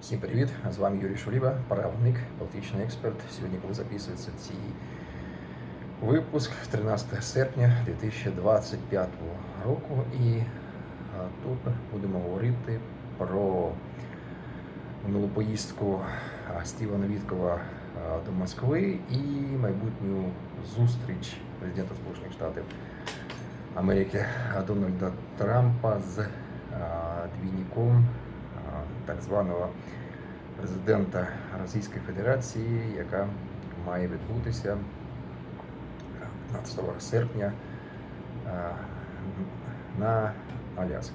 Всім привіт! З вами Юрій Шуліва, правник, політичний експерт. Сьогодні, коли записується цей випуск 13 серпня 2025 року, і тут будемо говорити про минулу поїздку а, Стівена Віткова до Москви і майбутню зустріч президента Сполучених Штатів Америки Дональда Трампа з двійником так званого президента Російської Федерації, яка має відбутися 15 серпня на Аляскі.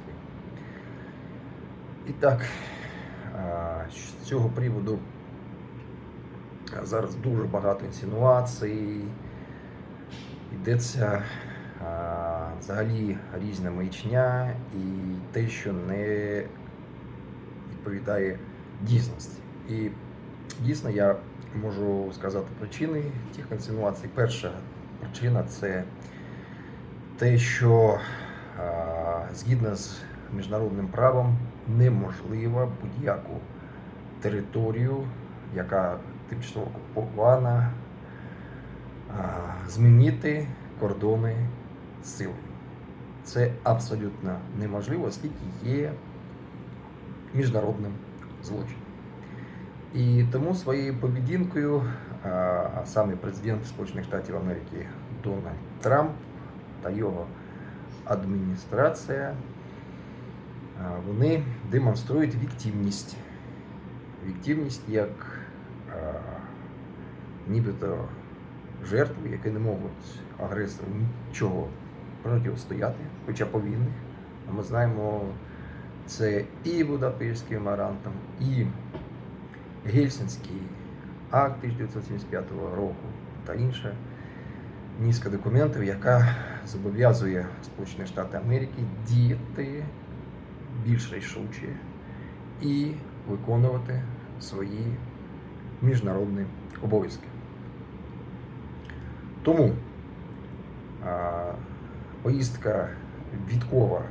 І так, з цього приводу зараз дуже багато інсинуацій. Йдеться взагалі різна маячня і те, що не відповідає дійсності. І дійсно я можу сказати причини тих інсинуацій. Перша причина це те, що згідно з міжнародним правом неможливо будь-яку територію, яка тимчасово окупована, змінити кордони силою. Це абсолютно неможливо, оскільки є міжнародним злочином. І тому своєю поведінкою саме президент Сполучених Штатів Америки Дональд Трамп та його адміністрація вони демонструють віктивність. Віктивність як нібито жертви, які не можуть агресору нічого протистояти, хоча повинні. Ми знаємо, це і Будапештський меморандум, і Гельсінський акт 1975 року та інша низка документів, яка зобов'язує Сполучені Штати Америки діяти більш рішуче і виконувати свої міжнародні обов'язки. Тому а, поїздка Віткова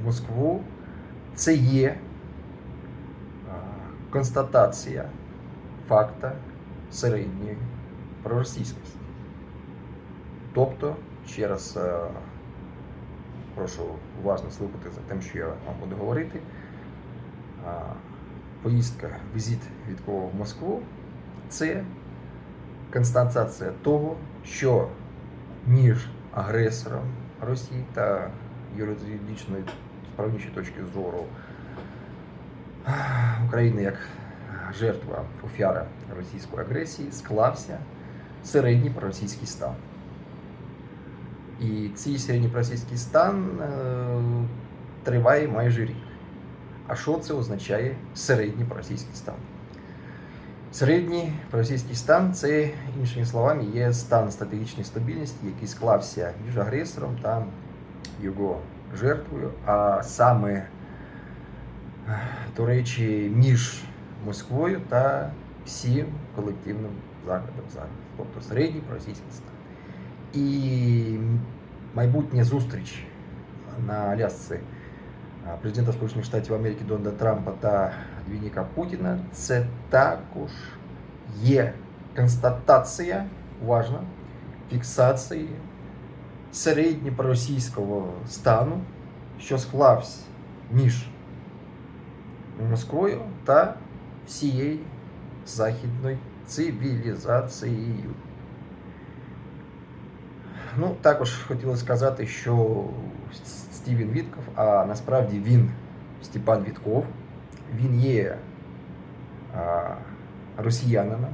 в Москву це є констатація факта середньої проросійськості. Тобто, ще раз прошу уважно слухати за тим, що я вам буду говорити. Поїздка, візит Віткова в Москву це констатація того, що між агресором Росії та юридичної справнішої точки зору України як жертва офіара російської агресії склався середній проросійський стан. І цей середній проросійський стан е, триває майже рік. А що це означає середній проросійський стан? Середній проросійський стан це, іншими словами, є стан стратегічної стабільності, який склався між агресором та його жертвою, а саме, до речі, між Москвою та всім колективним заходом зараз, тобто середній проросійський стан. І майбутня зустріч на Алясці президента Сполучених Штатів Америки Дональда Трампа та двійника Путіна це також є констатація, уважно, фіксації середньопроросійського стану, що склався між Москвою та всією західною цивілізацією. Ну, також хотілося сказати, що Стівен Вітков, а насправді він Степан Вітков, він є а, росіянином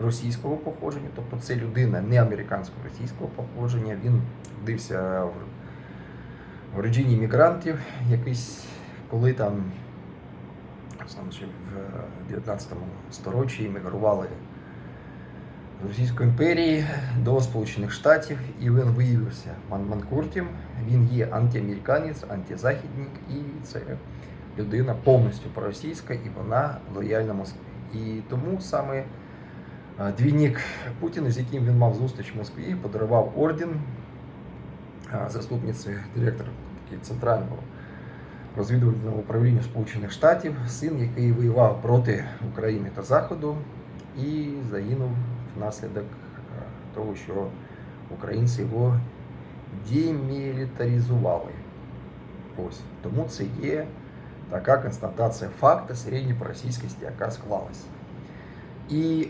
російського походження, тобто це людина не американського російського походження. Він вдився в, роджині мігрантів якийсь, коли там в 19 сторіччі мігрували з Російської імперії до Сполучених Штатів, і він виявився ман- манкуртом. Він є антиамериканець, антизахідник, і це людина повністю проросійська, і вона лояльна Москві. І тому саме двійник Путіна, з яким він мав зустріч в Москві, подарував орден заступниці директора центрального розвідувального управління Сполучених Штатів, син, який воював проти України та Заходу і загинув внаслідок того, що українці його демілітаризували. Ось тому це є така констатація факту середньопроросійськості, яка склалась. І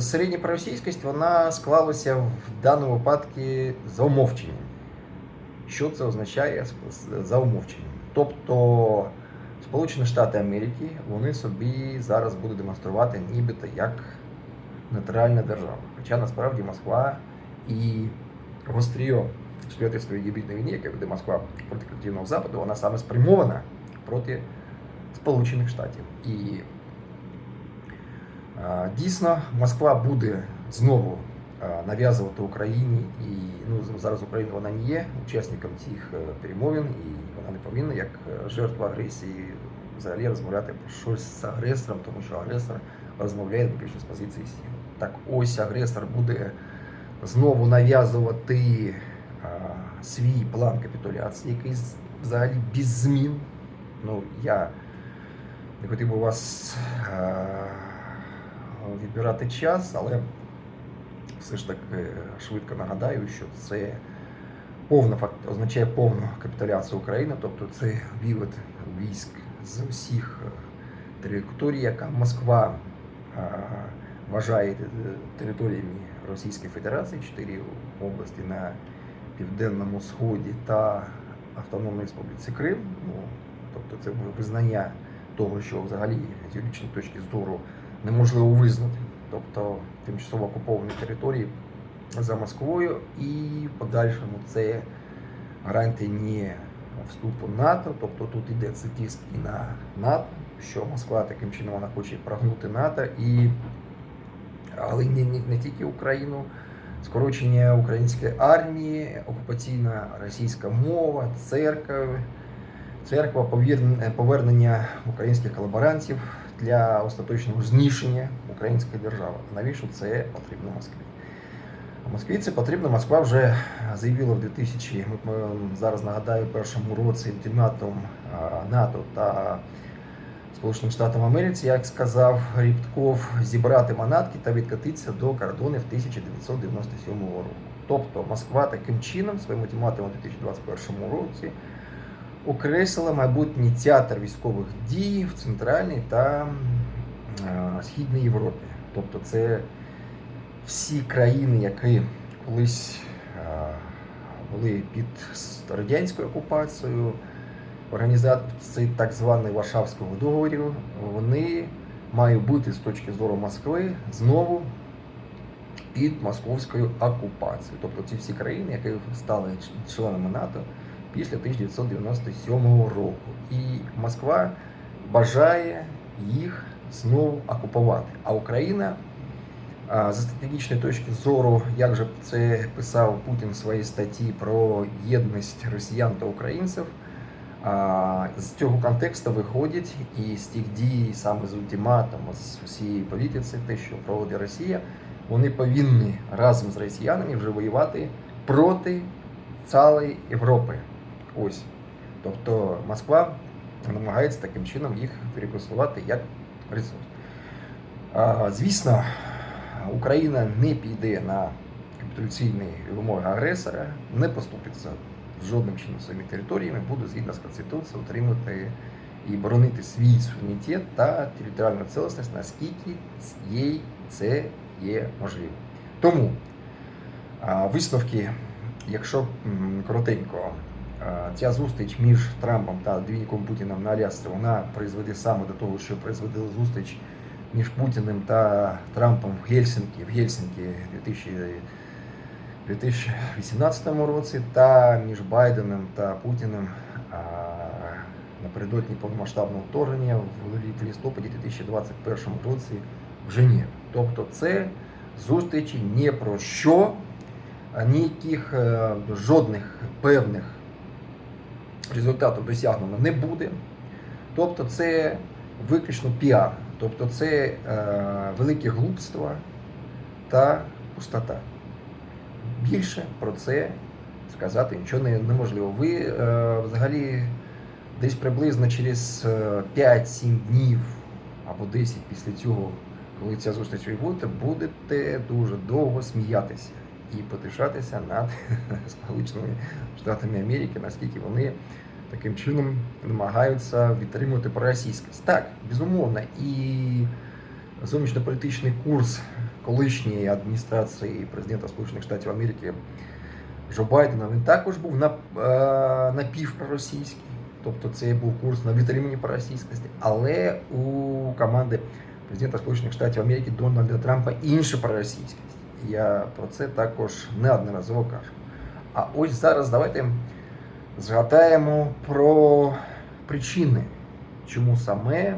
середньопроросійськість вона склалася в даному випадку за умовченням. Що це означає за умовченням? Тобто Сполучені Штати Америки вони собі зараз будуть демонструвати нібито як нейтральна держава. Хоча насправді Москва і гостріо четвертої своєї гібридної війни, яка веде Москва проти колективного Западу, вона саме спрямована проти Сполучених Штатів. І дійсно Москва буде знову нав'язувати Україні, і ну зараз Україна вона не є учасником цих е, перемовин, і вона не повинна як е, жертва агресії взагалі розмовляти про щось з агресором, тому що агресор розмовляє виключно з позиції сил. Так ось агресор буде знову нав'язувати свій план капітуляції, який взагалі без змін. Ну, я не хотів би вас відбирати час, але все ж таки швидко нагадаю, що це повна факт означає повну капітуляцію України, тобто це вивод військ з усіх е, територій, яка Москва вважає е, територіями Російської Федерації, чотири області на південному сході та Автономної Республіці Крим. Ну, тобто це визнання того, що взагалі з юридичної точки зору неможливо визнати, тобто тимчасово окуповані території за Москвою, і в подальшому це гарантія не вступу НАТО, тобто тут йде це тиск і на НАТО, що Москва таким чином вона хоче прогнути НАТО, і але не, не, не тільки Україну, скорочення української армії, окупаційна російська мова, церква, церква, повернення українських колаборантів для остаточного знищення української держави. Навіщо це потрібно Москві? Москві це потрібно. Москва вже заявила в 2000, ми ми зараз нагадаю, першому році ультиматум НАТО та Сполученим Штатам Америці, як сказав Рібтков, зібрати манатки та відкатитися до кордонів 1997 року. Тобто Москва таким чином, своїм ультиматумом у 2021 році, окреслила майбутній театр військових дій в Центральній та Східній Європі. Тобто, це всі країни, які колись були під радянською окупацією, організації так званої Варшавського договору, вони мають бути з точки зору Москви знову під московською окупацією. Тобто ці всі країни, які стали членами НАТО після 1997 року. І Москва бажає їх знову окупувати. А Україна а, З стратегічної точки зору, як же це писав Путін в своїй статті про єдність росіян та українців, з цього контексту виходить і з тих дій, саме з ультиматуму, з усієї політиці, те, що проводить Росія, вони повинні разом з росіянами вже воювати проти цілої Європи. Ось. Тобто Москва намагається таким чином їх перекористувати як ресурс. Звісно, Україна не піде на капітуляційні вимоги агресора, не поступиться жодним чином своїми територіями, буде згідно з Конституцією утримувати і боронити свій суверенітет та територіальну цілісність, наскільки їй це є можливо. Тому висновки, якщо коротенько, ця зустріч між Трампом та двійником Путіним на Алясці, вона призведе саме до того, що призведе зустріч між Путіним та Трампом в Гельсінкі в Гельсінкі 2018 році, та між Байденом та Путіним напередодні повномасштабного вторгнення в листопаді 2021 році в Женеві. Тобто це зустрічі не про що, ніяких е, жодних певних результатів досягнено не буде. Тобто це виключно піар, тобто це е, велике глупство та пустота. Більше про це сказати нічого не, неможливо. Ви е, взагалі десь приблизно через е, 5-7 днів або 10 після цього, коли ця зустріч відбудете, будете дуже довго сміятися і потишатися над Сполученими Штатами Америки, наскільки вони таким чином намагаються відтримувати проросійськість. Так, безумовно, і зовнішньополітичний курс колишньої адміністрації президента Сполучених Штатів Америки Джо Байдена він також був на, е, напівпроросійський. Тобто це був курс на відтримання проросійськості, але у команди президента Сполучених Штатів Америки Дональда Трампа інша проросійськість. Я про це також неодноразово кажу. А ось зараз давайте згадаємо про причини, чому саме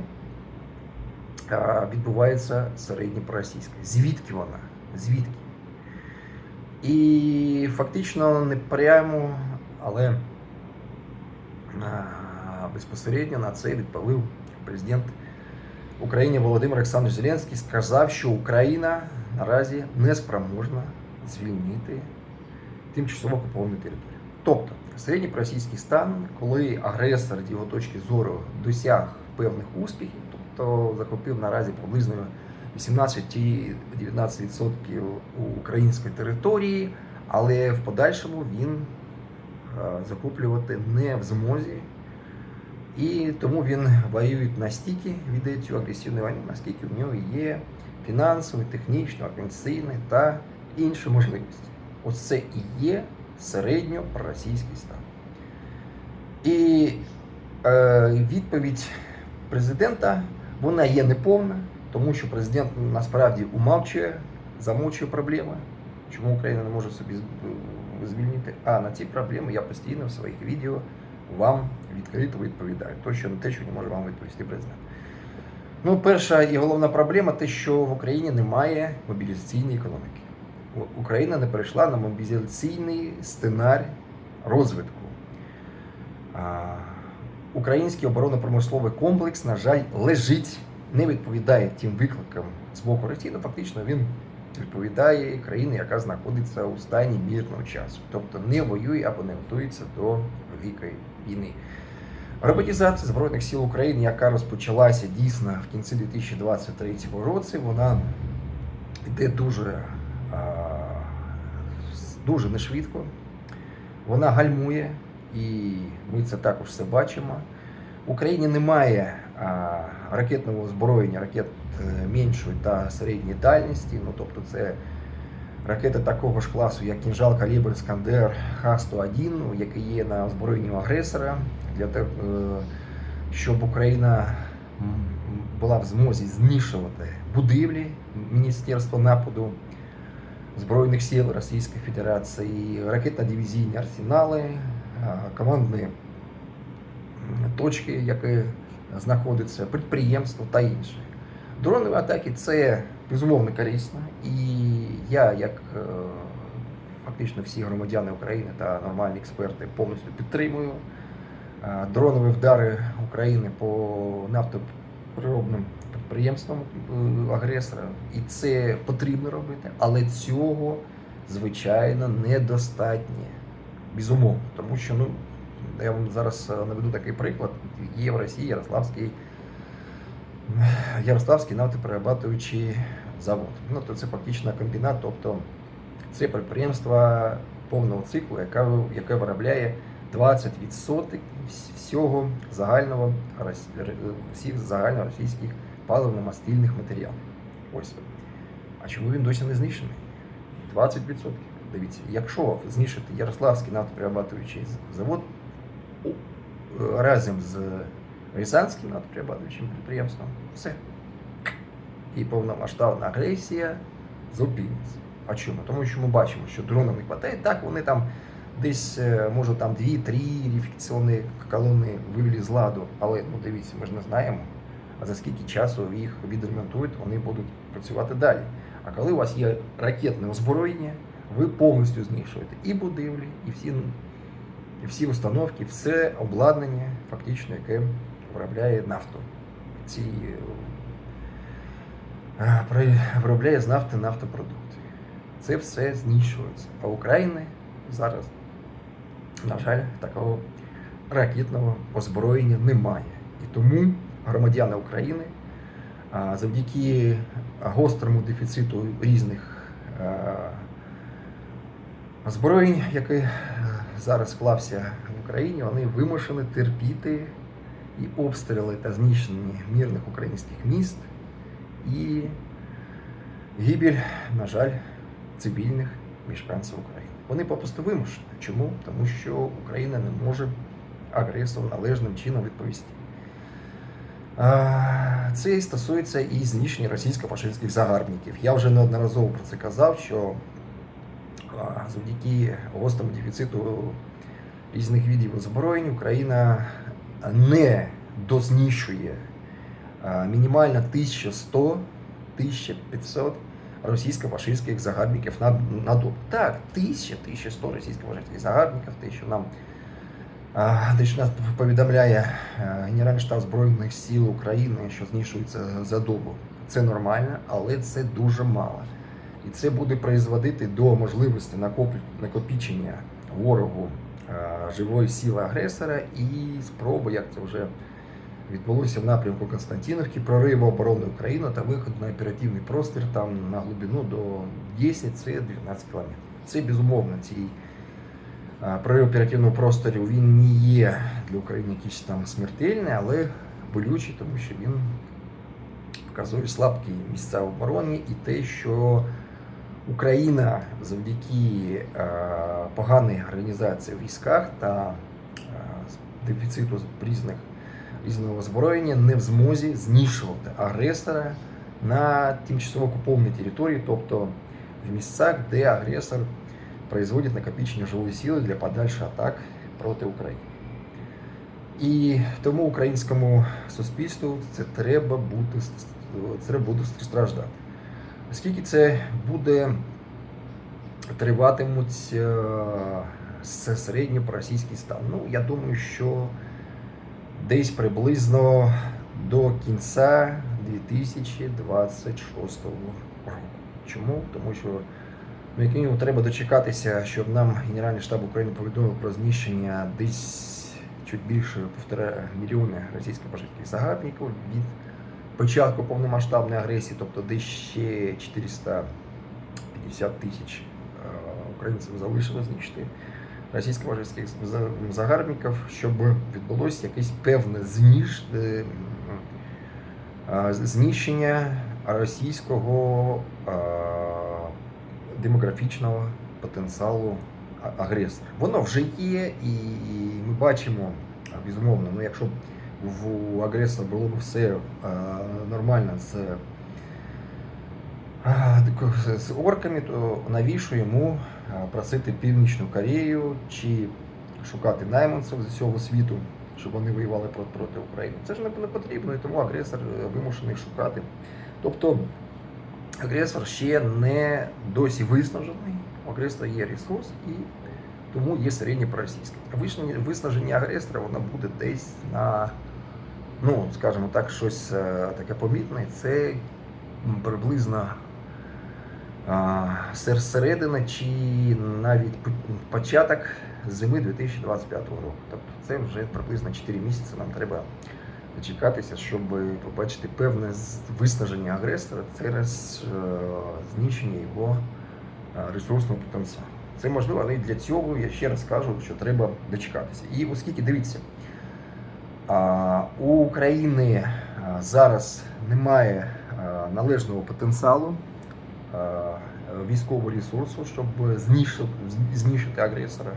е, відбувається середня проросійська. Звідки вона? Звідки? І фактично не прямо, але безпосередньо на це відповів президент України Володимир Олександрович Зеленський, сказав, що Україна наразі не спроможна звільнити тимчасово окуповану територію. Тобто середньоросійський стан, коли агресор з його точки зору досяг певних успіхів, тобто захопив наразі приблизно 18-19% української території, але в подальшому він е, захоплювати не в змозі. І тому він воює настільки, веде цю агресивну війну, наскільки в нього є фінансові, технічні, організаційні та інші можливості. Ось це і є середньоросійський стан. І е, відповідь президента вона є неповна, тому що президент насправді умовчує, замовчує проблеми, чому Україна не може собі звільнити. А на ці проблеми я постійно в своїх відео вам відкрито відповідаю. То, що те, що не може вам відповісти президент. Ну, перша і головна проблема те, що в Україні немає мобілізаційної економіки. Україна не перейшла на мобілізаційний сценарій розвитку. Український оборонно-промисловий комплекс, на жаль, лежить, не відповідає тим викликам з боку Росії. Ну, фактично він відповідає країні, яка знаходиться у стані мирного часу, тобто не воює або не готується до великої війни. Роботизація Збройних сил України, яка розпочалася дійсно в кінці 2023 році, вона йде дуже, дуже нешвидко. Вона гальмує, і ми це також все бачимо. В Україні немає ракетного озброєння, ракет е, меншої та середньої дальності. Ну, тобто це ракети такого ж класу, як кінжал калібр Іскандер Х-101, ну, який є на озброєнні агресора, для того, е, щоб Україна була в змозі знищувати будівлі Міністерства нападу Збройних сил Російської Федерації, ракетно-дивізійні арсенали, е, командні точки, які знаходяться, підприємства та інше. Дронові атаки це безумовно корисно. І я, як е, фактично всі громадяни України та нормальні експерти, повністю підтримую е, дронові вдари України по нафтоприробним підприємствам е, агресора. І це потрібно робити, але цього, звичайно, недостатньо. Безумовно. Тому що ну, я вам зараз наведу такий приклад. Є в Росії Ярославський Ярославський нафтоперерабатуючий завод. Ну, то це фактично комбінат, тобто це підприємство повного циклу, яке, яке виробляє 20% всього загального всіх загальноросійських паливно-мастильних матеріалів. Ось. А чому він досі не знищений? 20%. Дивіться, якщо знищити Ярославський нафтоперерабатуючий завод разом з Рязанським нафтоперерабатуючим підприємством, все. І повномасштабна агресія зупиниться. А чому? Тому що ми бачимо, що дронів не вистачає. Так, вони там десь, е, може, там 2-3 рефікційні колони вивели з ладу. Але ну дивіться, ми ж не знаємо. А за скільки часу їх відремонтують, вони будуть працювати далі. А коли у вас є ракетне озброєння, ви повністю знищуєте і будівлі, і всі, і всі установки, все обладнання, фактично, яке виробляє нафту. Ці виробляє з нафти нафтопродукти. Це все знищується. А України зараз, на жаль, такого ракетного озброєння немає. І тому громадяни України завдяки гострому дефіциту різних е, озброєнь, який е, зараз склався в Україні, вони вимушені терпіти і обстріли та знищення мирних українських міст і гибель, на жаль, цивільних мешканців України. Вони попросту вимушені. Чому? Тому що Україна не може агресору належним чином відповісти. Це стосується і знищення російсько-фашистських загарбників. Я вже неодноразово про це казав, що завдяки гострому дефіциту різних видів озброєнь Україна не дознищує мінімально 1100-1500 російсько-фашистських загарбників на, на добу. Так, 1000-1100 російсько-фашистських загарбників, те, що нам те, що нас повідомляє Генеральний штаб Збройних сил України, що знищується за добу. Це нормально, але це дуже мало. І це буде призводити до можливості накоп- накопичення ворогу живої сили агресора і спроби, як це вже відбулося в напрямку Константинівки, прориву оборони України та виход на оперативний простір там на глибину до 10 це 12 кілометрів. Це безумовно цей прорив оперативного простору він не є для України якийсь там смертельний, але болючий, тому що він вказує слабкі місця оборони і те, що Україна завдяки поганій організації в військах та дефіциту різних різного озброєння не в змозі знищувати агресора на тимчасово окупованій території, тобто в місцях, де агресор производить накопичення живої сили для подальших атак проти України. І тому українському суспільству це треба бути це буде страждати. Оскільки це буде триватимуть е, середньо російський стан. Ну, я думаю, що десь приблизно до кінця 2026 року. Чому? Тому що ну, як мінімум треба дочекатися, щоб нам Генеральний штаб України повідомив про знищення десь чуть більше півтора мільйони російських пожежних загарбників від початку повномасштабної агресії, тобто десь ще 450 тисяч е, українців залишилось знищити російсько-важких загарбників, щоб відбулося якесь певне зніж, е, е, знищення російського е, демографічного потенціалу агресора. Воно вже є, і ми бачимо, безумовно, ну якщо в агресора було б все нормально з, з- з орками, то навіщо йому е, просити Північну Корею чи шукати найманців з усього світу, щоб вони воювали проти, України? Це ж не потрібно, і тому агресор е, вимушений шукати. Тобто агресор ще не досі виснажений, у агресора є ресурс і тому є середнє проросійське. Виснаження, агресора воно буде десь на, ну, скажімо так, щось е, таке помітне. Це приблизно середина чи навіть початок зими 2025 року. Тобто це вже приблизно 4 місяці нам треба дочекатися, щоб побачити певне виснаження агресора через е, знищення його е, ресурсного потенціалу. Це можливо, але для цього я ще раз кажу, що треба дочекатися. І оскільки дивіться, у України зараз немає належного потенціалу військового ресурсу, щоб знищити, знищити агресора.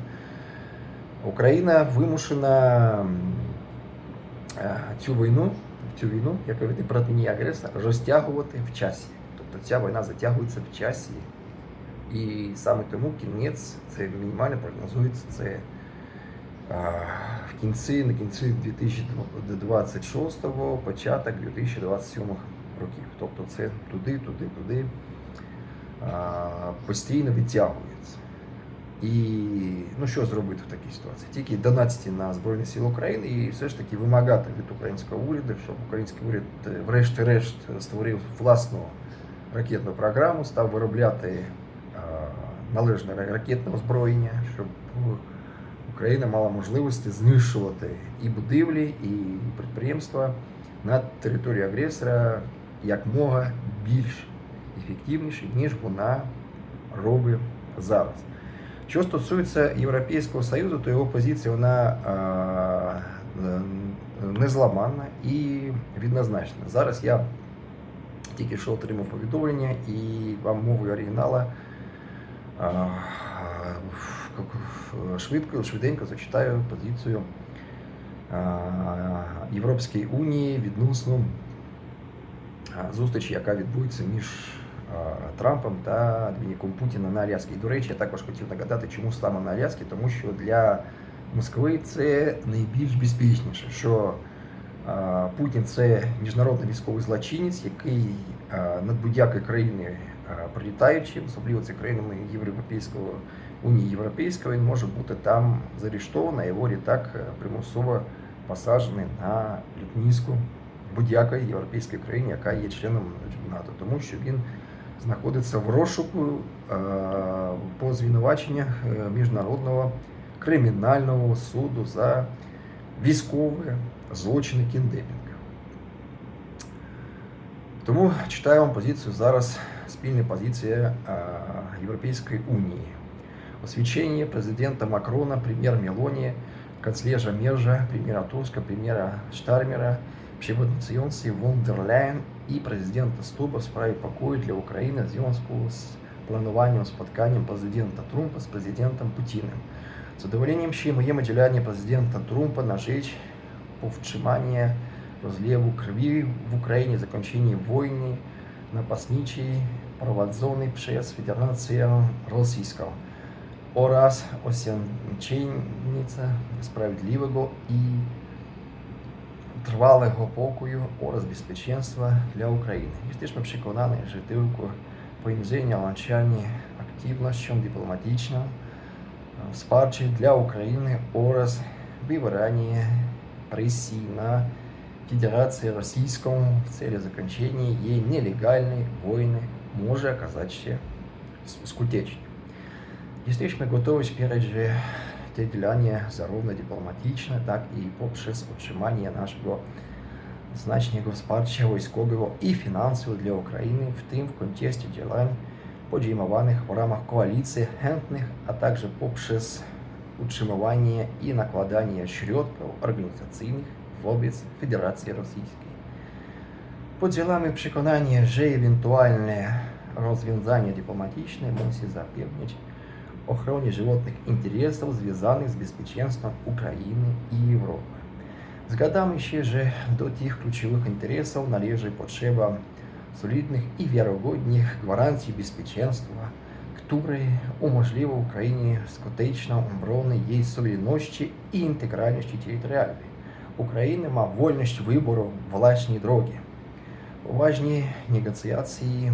Україна вимушена е, цю війну, цю війну, яка веде проти неї агресора, розтягувати в часі. Тобто ця війна затягується в часі. І саме тому кінець, це мінімально прогнозується, це в кінці, на кінці 2026-го, початок 2027 років. Тобто це туди, туди, туди постійно відтягується. І ну що зробити в такій ситуації? Тільки донатити на Збройні Сили України і все ж таки вимагати від українського уряду, щоб український уряд е, врешті-решт створив власну ракетну програму, став виробляти е, належне ракетне озброєння, щоб Україна мала можливості знищувати і будівлі, і підприємства на території агресора якмога більш ефективніше, ніж вона робить зараз. Що стосується Європейського Союзу, то його позиція вона е, незламанна і віднозначна. Зараз я тільки що отримав повідомлення і вам мовою оригінала швидко, швиденько зачитаю позицію Європейської унії відносно зустрічі, яка відбудеться між Трампом та Домініком Путіна на Аляскі. І, до речі, я також хотів нагадати, чому саме на Аляскі, тому що для Москви це найбільш безпечніше, що е, Путін це міжнародний військовий злочинець, який е, над будь-якої країни прилітаючи, особливо це країнами Європейського Унії Європейської, він може бути там заарештований, його літак е, примусово посаджений на літнізку будь-якої європейської країни, яка є членом НАТО, тому що він знаходиться в розшуку е, по звинуваченнях е, міжнародного кримінального суду за військові злочини кіндемінга. Тому читаю вам позицію зараз спільна позиція е, Європейської унії. Освещение президента Макрона, премьер Мелони, канцлера Мержа, премьера Туска, премьера Штармера, Przewodniczący von der Leyen і президента Стуба в справі покою для України в зв'язку з плануванням спотканням президента Трумпа з президентом Путіним. З задоволенням ще моє виділяння президента Трумпа на rzecz повчимання розливу крові в Україні, закінчення війни напасничій, проведzonej przez Federację Rosyjską oraz osiągnięcia sprawiedliwego i bezpieczeństwa dla Ukrainy. Jesteśmy przekonani, że tylko powiększenie łączenie aktywnością dyplomatyczną, wsparcie dla Ukrainy oraz wywieranie presji na Federację Rosyjską w celu zakończenia jej nielegalnej wojny może okazać się skutecznym. Jesteśmy gotowi wspierać że te działania zarówno dyplomatyczne, jak i poprzez utrzymanie naszego znacznego wsparcia wojskowego i finansowego dla Ukrainy, w tym w kontekście działań podejmowanych w ramach koalicji chętnych, a także poprzez utrzymywanie i nakładanie środków organizacyjnych wobec Federacji Rosyjskiej. Podzielamy przekonanie, że ewentualne rozwiązanie dyplomatyczne musi zapewnić żywotnych interesów związanych z bezpieczeństwem Ukrainy i Europy. Zgadzamy się, że do tych kluczowych interesów należy potrzeba solidnych i wiarygodnych gwarancji bezpieczeństwa, które umożliwią Ukrainie skuteczną obronę jej suwerenności i integralności terytorialnej. Ukraina ma wolność wyboru własnej drogi. Uważnie negocjacje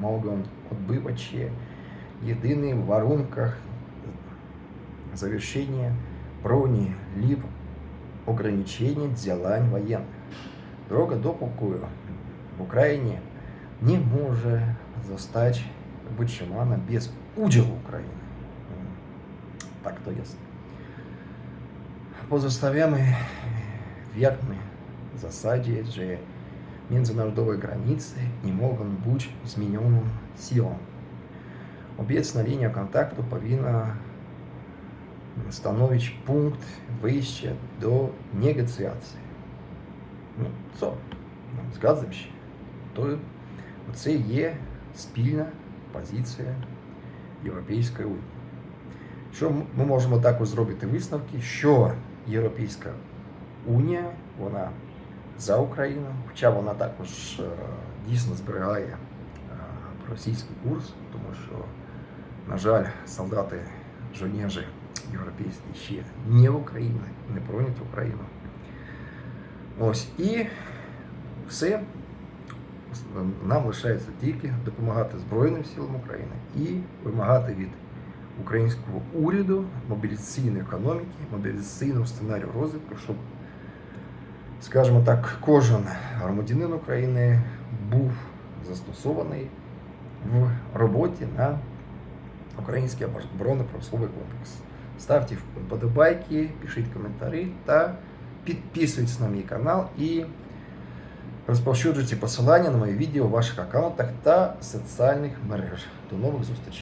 mogą odbywać się jedyny в warunkach завершения брони либо ограничения działań военных. Дорога до Пукую в Украине не может застать Бочмана без удела Украины. Так то є. Pozostawiamy wierny w zasadzie, że międzynarodowe granice nie mogą быть zmienione siłą. Obecna linia kontaktu powinna stanowić punkt wyjścia do negocjacji. Ну, co? Ну, Згадзам się. То це є спільна позиція Європейської Унії. Що ми можемо також зробити висновки, що Європейська Унія, вона за Україну, хоча вона також е, дійсно зберігає е, російський курс, тому що, на жаль, солдати жонежі європейські ще не в Україні, не бронять Україну. Ось і все. Нам лишається тільки допомагати Збройним силам України і вимагати від українського уряду мобілізаційної економіки, мобілізаційного сценарію розвитку, щоб, скажімо так, кожен громадянин України був застосований в роботі на український оборонно-промисловий комплекс. ставте вподобайки, пишіть коментарі та підписуйтесь на мій канал і розповсюджуйте посилання на мої відео в ваших аккаунтах та соціальних мережах. До нових зустрічей!